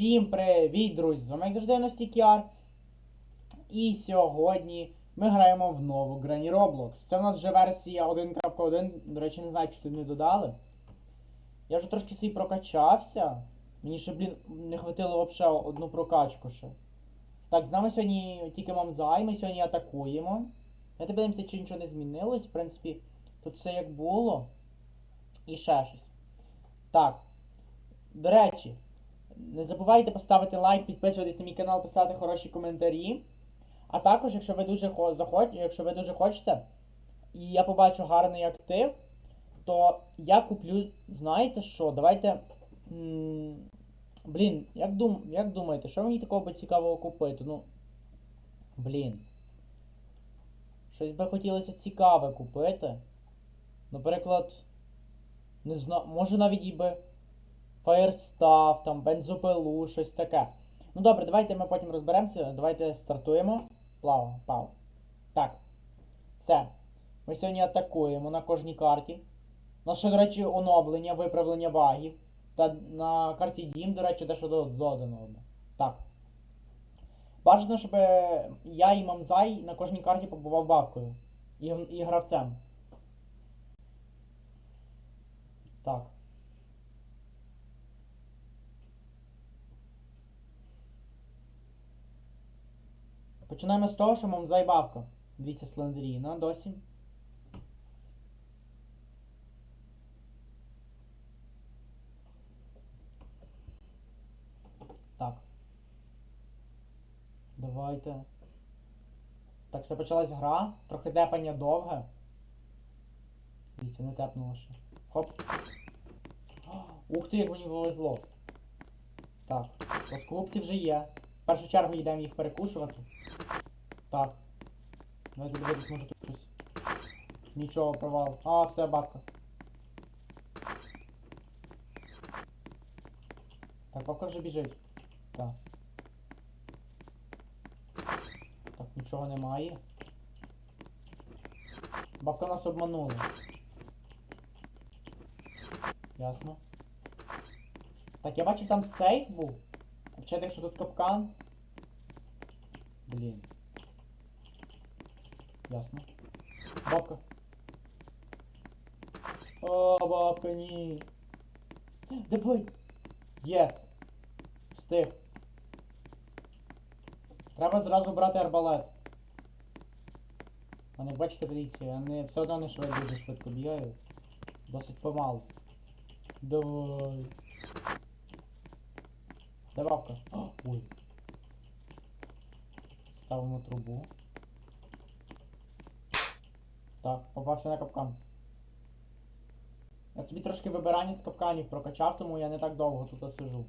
Всім привіт, друзі! З вами як завжди Ностікяр. І сьогодні ми граємо в нову Granny Roblox. Це у нас вже версія 1.1. До речі, не знаю, чи тут не додали. Я вже трошки свій прокачався. Мені ще, блін, не хватило взагалі одну прокачку ще. Так, з нами сьогодні тільки Мамзай, ми сьогодні атакуємо. Давайте подивимося, чи нічого не змінилось. В принципі, тут все як було. І ще щось. Так. До речі, не забувайте поставити лайк, підписуватись на мій канал, писати хороші коментарі. А також, якщо ви дуже захоч... якщо ви дуже хочете, і я побачу гарний актив, то я куплю, знаєте що, давайте. Блін, як, дум... як думаєте, що мені такого би цікавого купити? Ну. Блін. Щось би хотілося цікаве купити. Наприклад. Не знаю, може навіть і би. Фаєрстав, там, бензопилу, щось таке. Ну добре, давайте ми потім розберемося. Давайте стартуємо. Плава, пав. Так. Все. Ми сьогодні атакуємо на кожній карті. Наше, до речі, оновлення, виправлення багів. Та на карті Дім, до речі, дещо до- додано. Так. Бажано, щоб я і Мамзай на кожній карті побував бабкою. І, і гравцем. Так. Починаємо з того, що Мамзай бабка. Дивіться Слендеріна досі. Так. Давайте. Так, все почалась гра. Трохи депання довге. Дивіться, не тепнуло ще. Хоп. Ух ти, як мені повезло. Так, плоскогубці вже є. Першу чергу йдемо їх перекушувати. Так. Давайте дивитись, може тут щось. Нічого, провал. А, все, бабка. Так, бабка вже біжить. Так. Так, нічого немає. Бабка нас обманула. Ясно. Так, я бачив там сейф був. А якщо тут капкан. Блін. Ясно. Бабка. О, бабка, ні. Давай. Єс. Встиг. Треба зразу брати арбалет. Вони, бачите, дивіться, вони все одно не швидко дуже швидко бігають. Досить помалу. Давай. Де? Ой. Ставимо трубу. Так, попався на капкан. Я собі трошки вибирання з капканів прокачав, тому я не так довго тут сижу.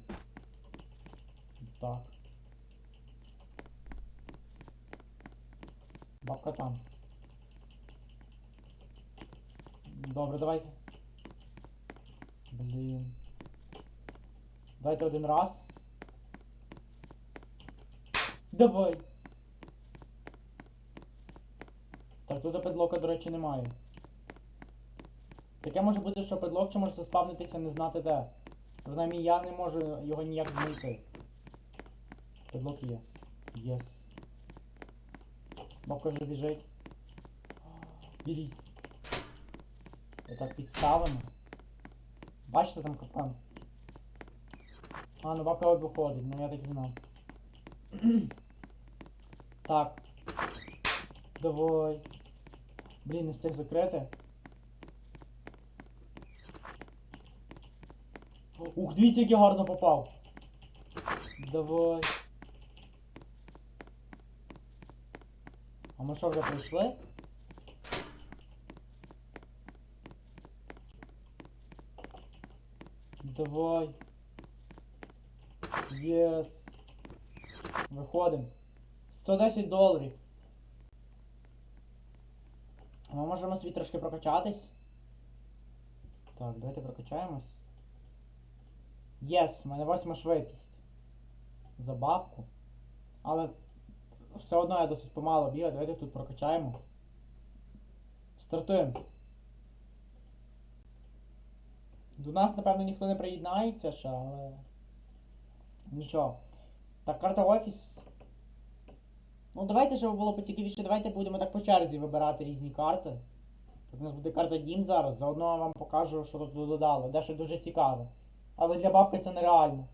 Так. Бабка там. Добре, давайте. Блін. Дайте один раз. Давай. Так, тут педлока, до речі, немає. Таке може бути, що педлок чи може заспавнитися не знати де. Принаймні я не можу його ніяк знайти. Педлок є. Єс. Бабка вже біжить. Беріть. Отак підставимо. Бачите там капкан? А, ну бабка от виходить, ну я так і знав. так. Давай. Блін, не встиг закрити. Ух, дивіться, як я гарно попав. Давай. А ми що вже прийшли? Давай. Єс. Виходимо. 110 доларів. Ми можемо собі трошки прокачатись. Так, давайте прокачаємось. Єс, в мене восьма швидкість. За бабку. Але все одно я досить помало бігаю, давайте тут прокачаємо. Стартуємо. До нас, напевно, ніхто не приєднається ще, але... Нічого. Так, карта офіс. Ну, давайте, щоб було поцікавіше, давайте будемо так по черзі вибирати різні карти. Так, у нас буде карта Дім зараз, заодно я вам покажу, що тут додали. Дещо дуже цікаве. Але для бабки це нереально.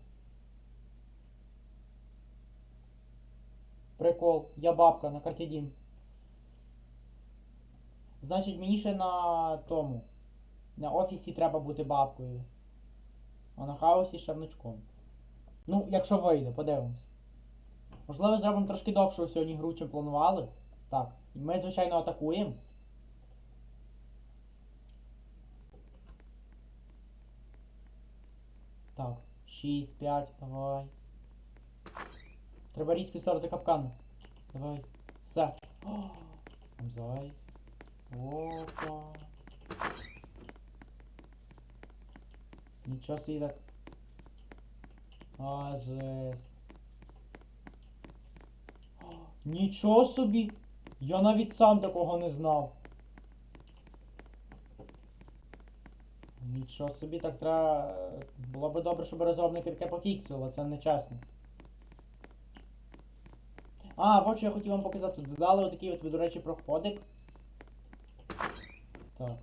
Прикол, я бабка на карті Дім. Значить, мені ще на тому. На офісі треба бути бабкою. А на хаосі ще внучком. Ну, якщо вийде, подивимось. Можливо, зробимо трошки довшу сьогодні гру, чим планували. Так, ми, звичайно, атакуємо. Так, 6, 5, давай. Треба різко ставити капкан. Давай. Все. О, Амзай. Опа. Нічого собі так. А, жесть. Нічого собі! Я навіть сам такого не знав. Нічого собі, так треба. е, Було би добре, щоб розробники таке пофіксили, це нечесно. А, от що я хотів вам показати. Додали отакий от, до речі, проходик. Так.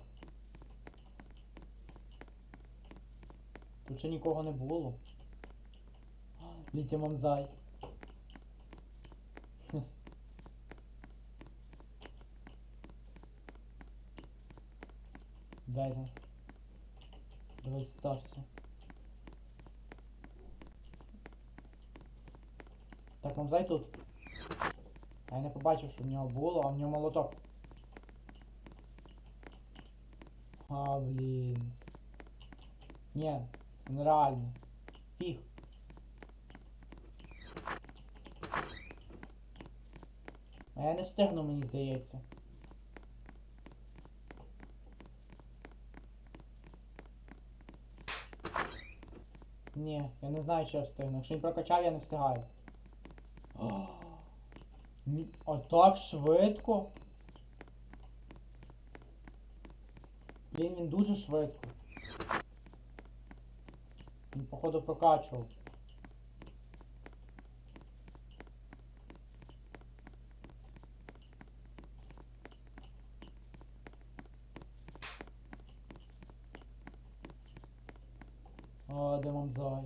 Тут ще нікого не було. Дивіться, мамзай. Хм. Дайте. Давай стався. Так, мамзай тут. А я не побачив, що в нього було, а в нього молоток. А, блін. Ні, це нереально. Фіг. А я не встигну, мені здається. Я не знаю, чи я встигну. Якщо він прокачав, я не встигаю. А, так швидко. Блін, він дуже швидко. Він, походу, прокачував. А, де мамзай?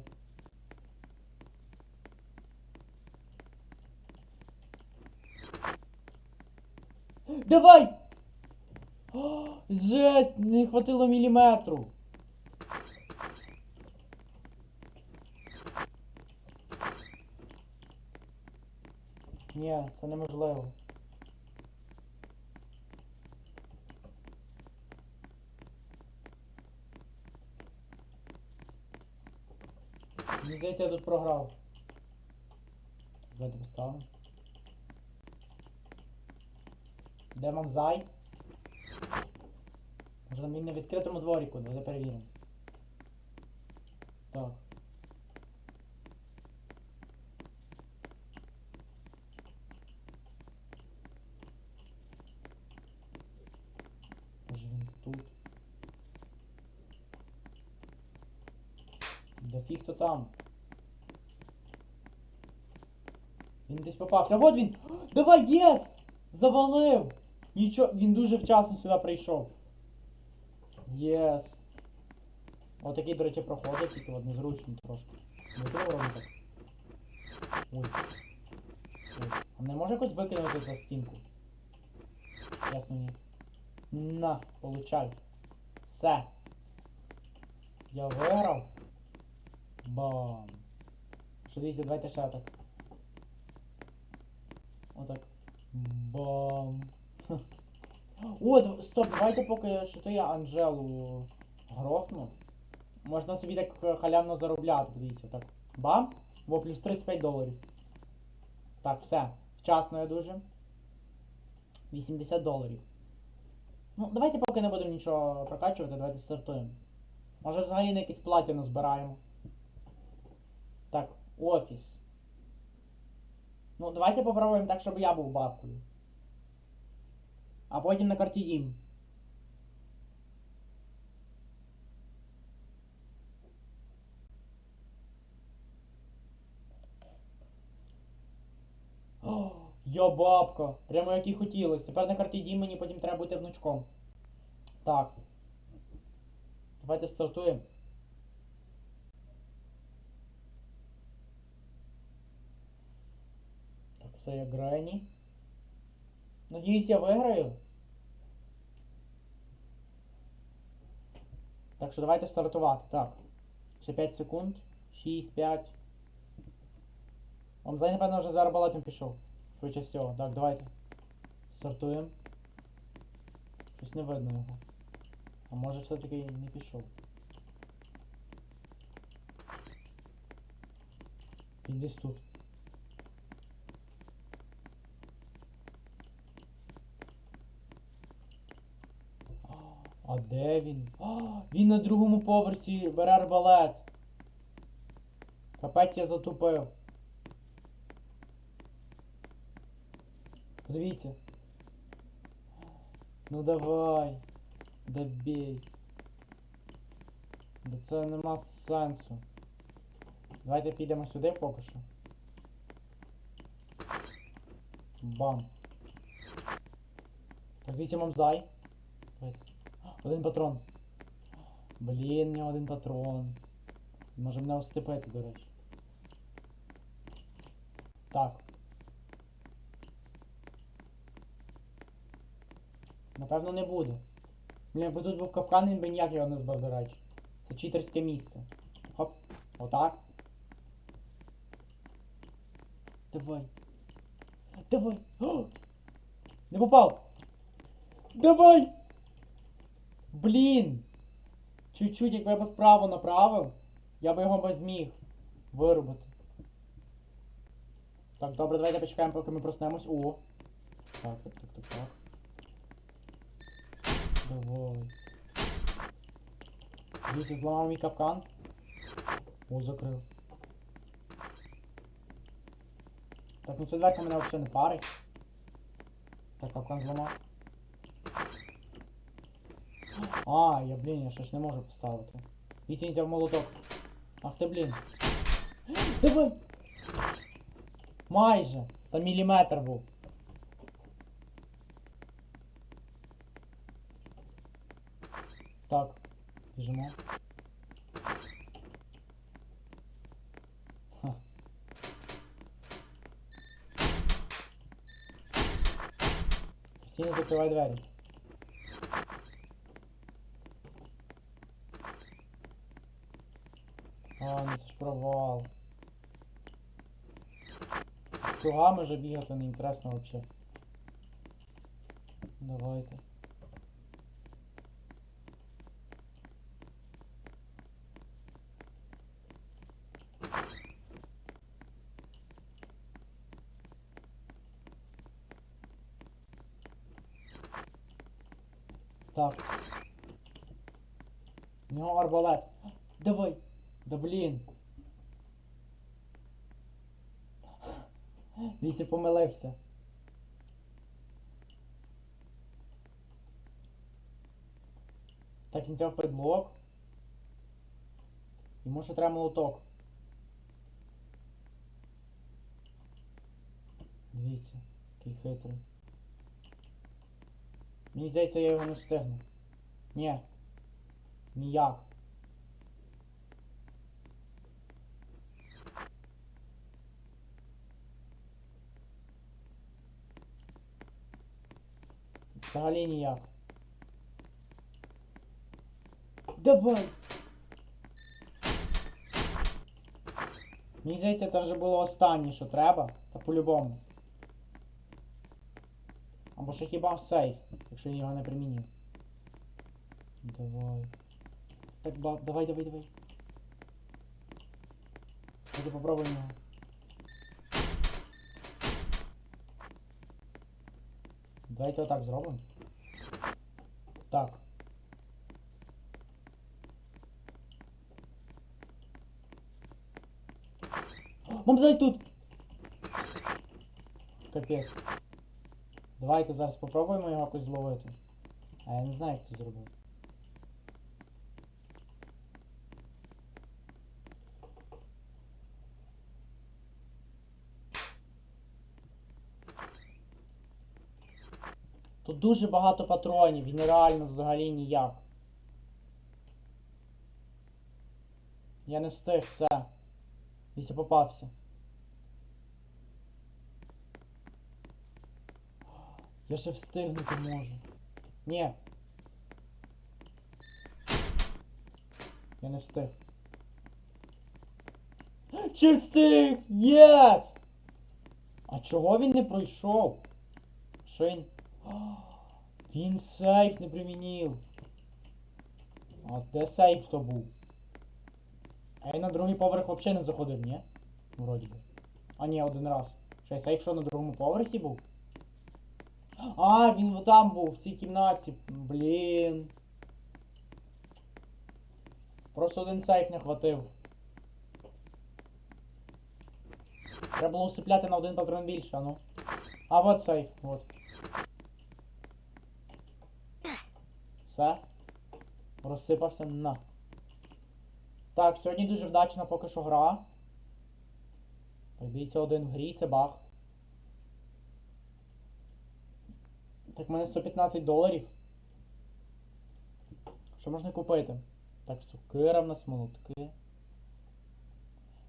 Давай! О, жесть, не хватило міліметру. Ні, це неможливо. Мені здається, я тут програв. Давайте поставимо. Де мамзай? Може він на відкритому дворіку, давайте перевіримо. Так. Може він тут. Да фіг то там. Він десь попався. Вот він! Давай, єс! Завалив! Нічого, він дуже вчасно сюди прийшов. Єс. Отакий, до речі, проходить, тільки от незручно трошки. Не треба робити так. Ой. Ой. А не може якось викинути за стінку? Ясно, ні. На, получай. Все. Я виграв. Бам. Що дивіться, давайте ще так. Отак. Бам. О, стоп, давайте поки що то я Анжелу грохну. Можна собі так е, халявно заробляти, дивіться, так. Бам! Во, плюс 35 доларів. Так, все. Вчасно я дуже. 80 доларів. Ну, давайте поки не будемо нічого прокачувати, давайте стартуємо. Може взагалі на якісь платіну збираємо. Так, офіс. Ну, давайте попробуємо так, щоб я був бабкою а потім на карті дім. О, я бабка! Прямо як і хотілося. Тепер на карті дім мені потім треба бути внучком. Так. Давайте стартуємо. Так, все як грані. Надіюсь, я виграю. Так що давайте стартувати. Так. Ще 5 секунд. 6, 5. Омзай, напевно, вже за арбалетом пішов. Швидше всього. Так, давайте. Стартуємо. Щось не видно його. А може все-таки не пішов. Він десь тут. А, А де він? А, він на другому поверсі бере арбалет. Капець я затупив. Подивіться. Ну давай. Добей. Да це нема сенсу. Давайте підемо сюди поки що. Бам. Так, дивіться мамзай. Один патрон. Блін, нього один патрон. Може мене остепити, до речі. Так. Напевно не буде. Блін, якби тут був капкан, він би ніяк його не збив, до речі. Це читерське місце. Хоп. Отак. Давай. Давай. О! Не попав. Давай! Блін! Чуть-чуть, якби я би вправо направив, я би його би зміг вирубити. Так, добре, давайте почекаємо, поки ми проснемось. О! Так, так, так, так, так. Давай. Дивіться, зламав мій капкан. О, закрив. Так, ну ця дверка мене взагалі не парить. Так, капкан зламав. А, я, блін, я ще ж не можу поставити. Вісім взяв молоток. Ах ти, блін. Давай! Майже! Там міліметр був. Так, біжимо. Ха. Постійно закривай двері. А, ну це ж провал. Кругами вже бігати не інтересно взагалі. Давайте. Так. У нього арбалет. Давай. Да блін. Дивіться, помилився. Так, він взяв підлог. Йому ще треба молоток. Дивіться, який хитрий. Мені здається, я його не встигну. Ні. Ніяк. Взагалі ніяк. Давай! Мені здається, це вже було останнє, що треба. Та по-любому. Або ще хіба сейф, якщо я його не примінив. Давай. Так, давай, давай, давай. Давайте попробуємо Давайте отак зробимо. Так. Мамзай тут! Капець. Давайте зараз попробуємо його якось зловити. А я не знаю, як це зробити. Тут дуже багато патронів і нереально взагалі ніяк. Я не встиг, все. Вітя попався. Я ще встигнути можу. Ні. Я не встиг. Чи встиг? Єс! А чого він не пройшов? Що він. Він сейф не примінив. А де сейф то був? А я на другий поверх взагалі не заходив, ні? Вроді би. А ні, один раз. Що, сейф що на другому поверсі був? А, він там був, в цій кімнаті. Блін. Просто один сейф не хватив. Треба було усипляти на один патрон більше, а ну. А вот сейф, вот. Все. Розсипався на. Так, сьогодні дуже вдачна поки що гра. Так, один в грі, це баг. Так, в мене 115 доларів. Що можна купити? Так, сокира в нас молотки.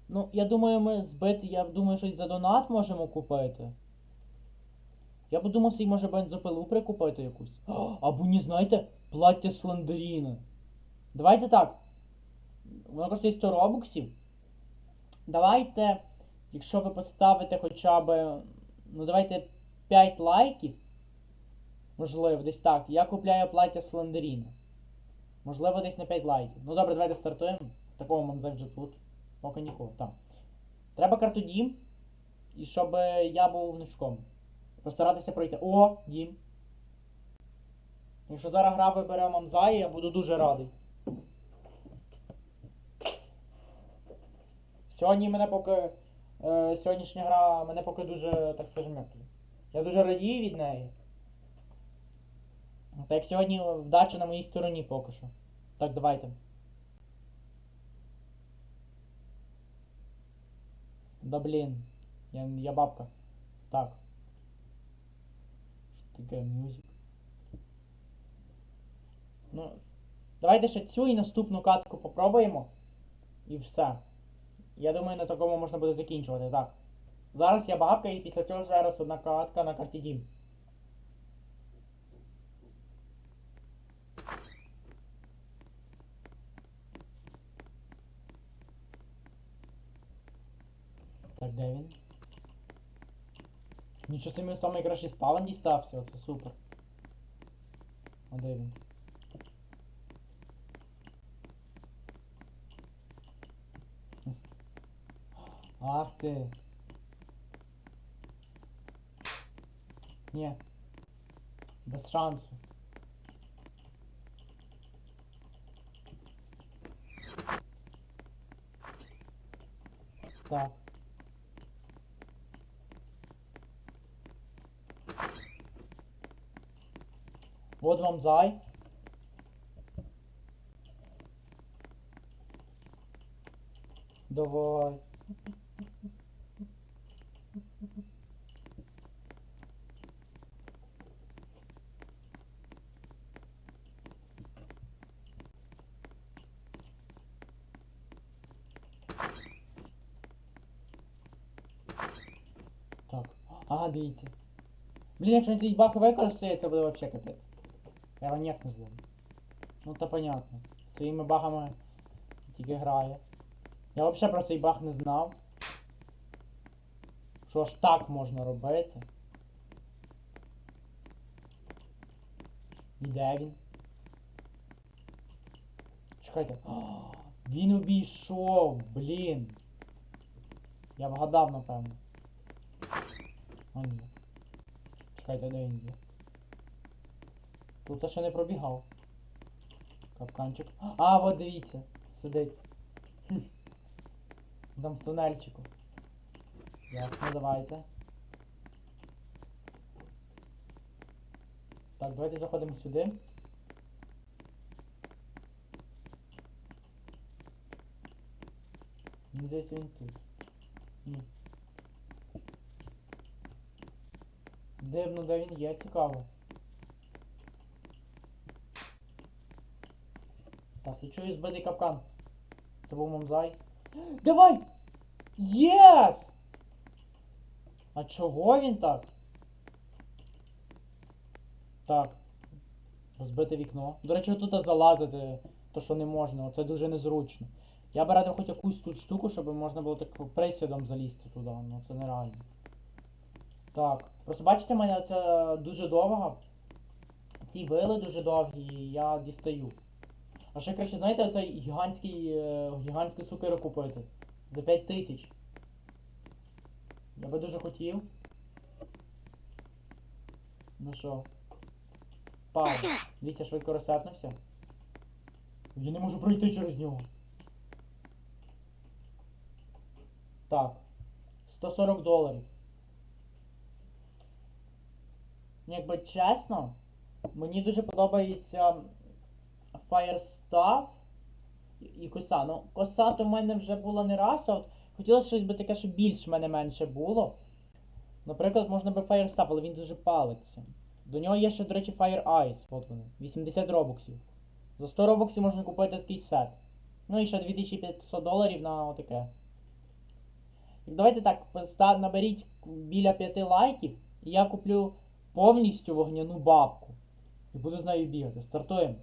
Ну, я думаю, ми збити, я думаю, щось за донат можемо купити. Я б думав, собі може бензопилу прикупити якусь. Або ні, знаєте, плаття Слендеріна. Давайте так. Воно коштує 100 робоксів. Давайте, якщо ви поставите хоча б. Ну, давайте 5 лайків. Можливо, десь так. Я купляю плаття Слендеріна. Можливо, десь на 5 лайків. Ну добре, давайте стартуємо. Такого мамзай вже тут. Поки нікого. Так. Треба карту Дім. І щоб я був внучком. Постаратися пройти. О, Дім. Якщо зараз гра вибере Мамзай, я буду дуже радий. Сьогодні мене поки. Е, сьогоднішня гра мене поки дуже, так скажемо, як. Я дуже радію від неї. Так сьогодні вдача на моїй стороні поки що. Так, давайте. Да блін. Я, я бабка. Так. Що таке мюзик? Ну. Давайте ще цю і наступну катку попробуємо. І все. Я думаю, на такому можна буде закінчувати. Так. Зараз я бабка і після цього ще раз одна катка на карті Дім. Так, де він? Нічого собі найкращий спавн дістався, оце супер. А де він? Ах ти. Ні. Без шансу. Так. Вот вам зай. Давай. Так. Ага, дивіться. Блін, якщо цей баг використає, це буде вообще капець. Я його ніяк не зловлю. Ну то понятно. Своїми багами тільки грає. Я взагалі про цей баг не знав. Що ж так можна робити? І де він? Чекайте. Він обійшов, блін. Я вгадав, напевно. А ні. Чекайте, де він є? Тут ще не пробігав. Капканчик. А, от дивіться. Сидить. Хм. Там в тунельчику. Ясно, давайте. Так, давайте заходимо сюди. Мені здається, він тут. Ні. Дивно, де він є, цікаво. Так, і чую збитий капкан. Це був мамзай. Давай! Єс! А чого він так? Так. Розбите вікно. До речі, тут залазити, то що не можна, це дуже незручно. Я би радив хоч якусь тут штуку, щоб можна було так присідом залізти туди, але це нереально. Так. Просто бачите, в мене це дуже довго. Ці вили дуже довгі, і я дістаю. А ще краще, знаєте, оцей гігантський, е, гігантську сукеру купити. За 5 тисяч. Я би дуже хотів. Ну що? Пав. Дивіться, швидко розсепнувся. Я не можу пройти через нього. Так. 140 доларів. Якби чесно, мені дуже подобається Firestaff і- коса. Ну, коса то в мене вже була не раз, а от хотілося щось би таке, щоб більш в мене менше було. Наприклад, можна би Firestaff, але він дуже палиться. До нього є ще, до речі, Fire Ice, от вони. 80 робоксів. За 100 робоксів можна купити такий сет. Ну і ще 2500 доларів на отаке. Давайте так, наберіть біля 5 лайків, і я куплю повністю вогняну бабку. І буду з нею бігати. Стартуємо.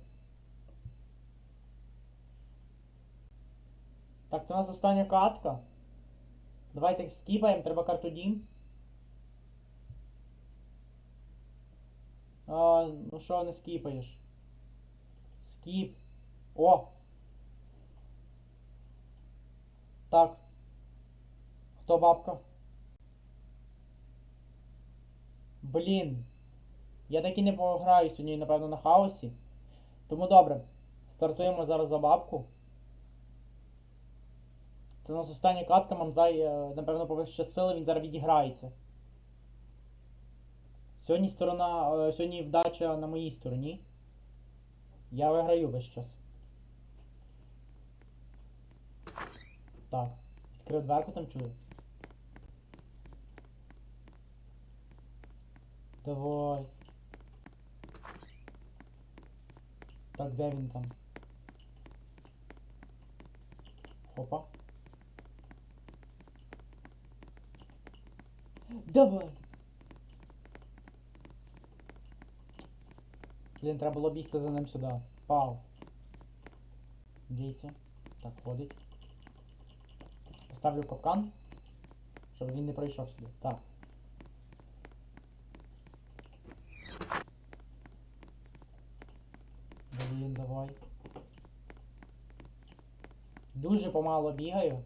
Так, це у нас остання катка. Давайте скіпаємо, треба карту Дім. А, ну що не скіпаєш? Скіп. О! Так. Хто бабка? Блін. Я таки не пограю сьогодні, напевно, на хаосі. Тому добре. Стартуємо зараз за бабку. Це у нас остання катка, Мамзай, е, напевно, пощастило, він зараз відіграється. Сьогодні сторона. е, Сьогодні вдача на моїй стороні. Я виграю весь час. Так. Відкрив дверку там чую. Давай. Так, де він там? Хопа. Давай. Блін, треба було бігти за ним сюди. Пау. Дивіться. Так, ходить. Поставлю капкан. Щоб він не пройшов сюди. Так. Блін, давай. Дуже помало бігаю.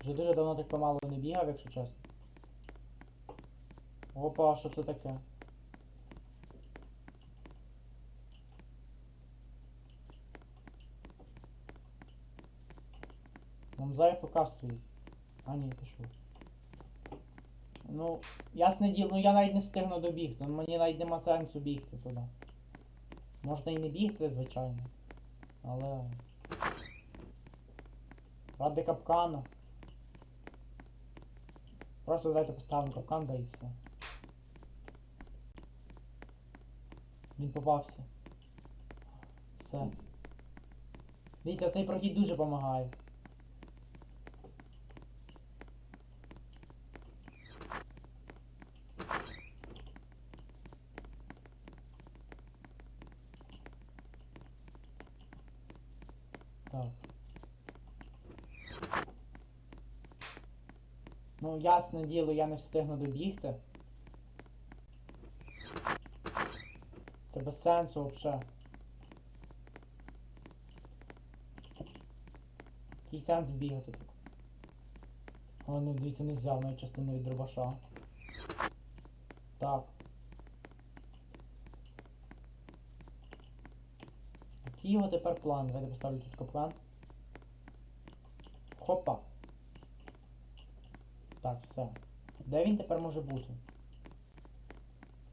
Вже дуже давно так помало не бігав, якщо чесно. Опа, що це таке? Мамзай ФК стоїть. А ні, пішов. Ну, ясне діло, ну я навіть не встигну добігти. Мені навіть нема сенсу бігти туди. Можна і не бігти, звичайно. Але. Ради капкана. Просто давайте поставимо капкан, да і все. Він попався. Все. Дивіться, цей прохід дуже допомагає. Так. Ясне діло, я не встигну добігти. Це без сенсу взагалі. Який сенс бігати тут? О, ну дивіться, не взяв навіть частину від дробаша. Так. Який його тепер план? Давайте поставлю тут капкан. Хопа. Так, все. Де він тепер може бути?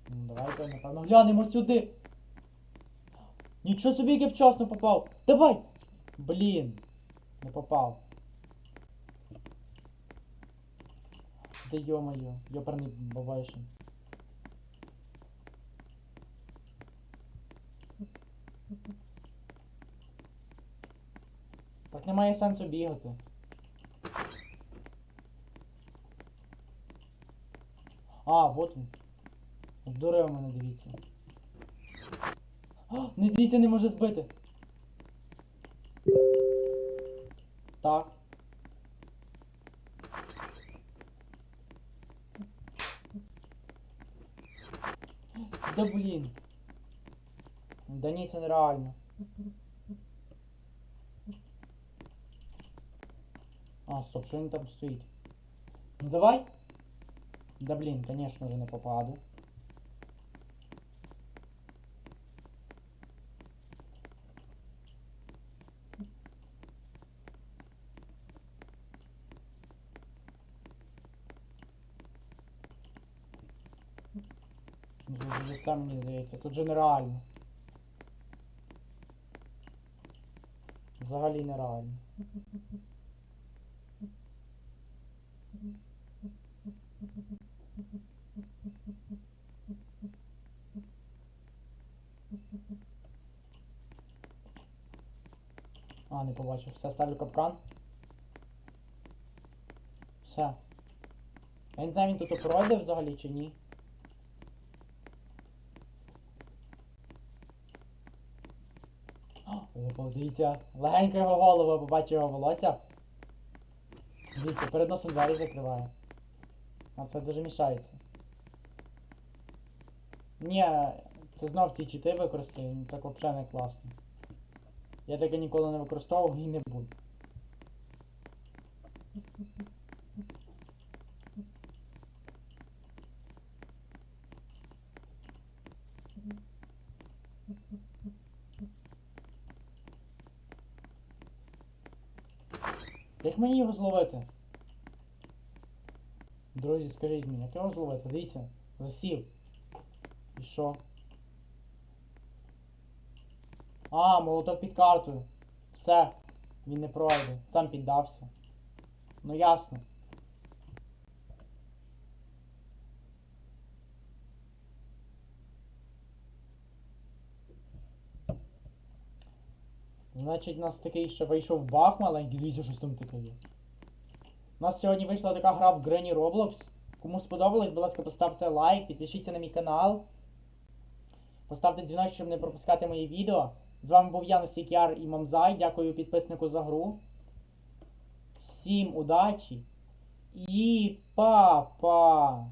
Ну, давайте, напевно, глянемо сюди. Нічого собі, як я вчасно попав. Давай! Блін. Не попав. Да йо-моє, йоперний бабайшин. немає сенсу бігати. А, вот він. Обдурив мене, дивіться. А, не дивіться, не може збити. Так. Да блін. Да ні, це нереально. А, стоп, що він там стоїть? Ну давай. Да блін, конечно же не попаду. Сам мені здається, тут же нереально. Взагалі нереально. А, не побачив. Все, ставлю капкан. Все. Я не знаю, він тут пройде взагалі чи ні. О, подивіться, легенько його голову, побачив його волосся. Дивіться, перед носом двері закриває. А це дуже мішається. Ні, це знов ці чити використаю, ну, так взагалі не класно. Я таке ніколи не використовував і не буду. Як мені його зловити? Друзі, скажіть мені, як його зловити? Дивіться, засів. І що? А, молоток під картою. Все. Він не пройде. Сам піддався. Ну ясно. Значить, у нас такий ще вийшов баг маленький, дивіться, щось там таке є. У нас сьогодні вийшла така гра в Granny Roblox. Кому сподобалось, будь ласка, поставте лайк, підпишіться на мій канал. Поставте дзвіночок, щоб не пропускати мої відео. З вами був я, Носікяр і Мамзай. Дякую підписнику за гру. Всім удачі і па-па!